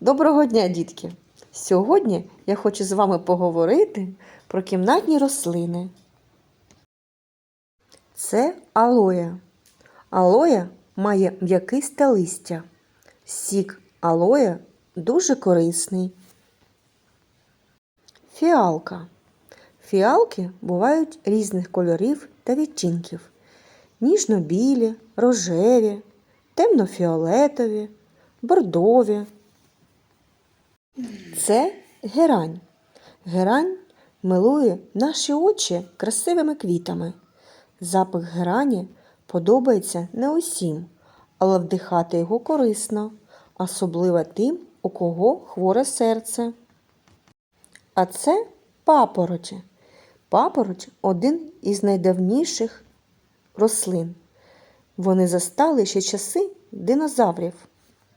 Доброго дня, дітки! Сьогодні я хочу з вами поговорити про кімнатні рослини. Це алоя. Алоя має м'якисте листя. Сік алоя дуже корисний. Фіалка. Фіалки бувають різних кольорів та відтінків: ніжно-білі, рожеві, темно-фіолетові, бордові. Це герань. Герань милує наші очі красивими квітами. Запах герані подобається не усім, але вдихати його корисно, особливо тим, у кого хворе серце. А це папороті. Папороть один із найдавніших рослин. Вони застали ще часи динозаврів.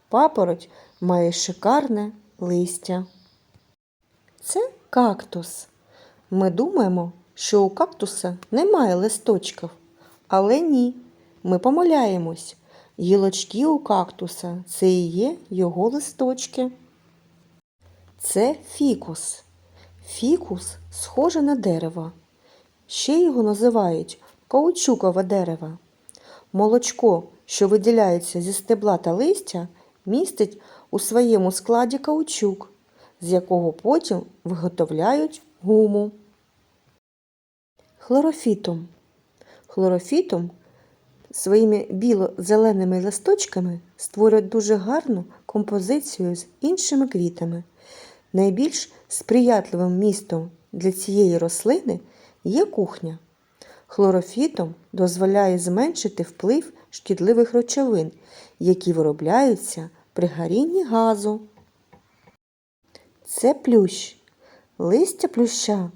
Папороть має шикарне листя. Це кактус. Ми думаємо, що у кактуса немає листочків. Але ні, ми помиляємось. Гілочки у кактуса це і є його листочки. Це фікус. Фікус схоже на дерево. Ще його називають каучукове дерево. Молочко, що виділяється зі стебла та листя, містить у своєму складі каучук, з якого потім виготовляють гуму. Хлорофітум. Хлорофітум своїми біло-зеленими листочками створює дуже гарну композицію з іншими квітами. Найбільш сприятливим містом для цієї рослини є кухня. Хлорофітом дозволяє зменшити вплив шкідливих речовин, які виробляються при горінні газу. Це плющ. Листя плюща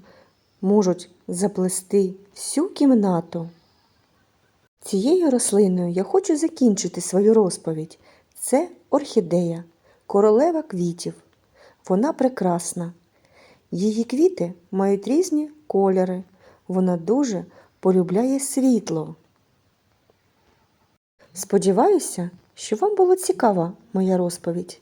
можуть заплести всю кімнату. Цією рослиною я хочу закінчити свою розповідь. Це орхідея, королева квітів. Вона прекрасна. Її квіти мають різні кольори. Вона дуже полюбляє світло. Сподіваюся, що вам було цікава моя розповідь.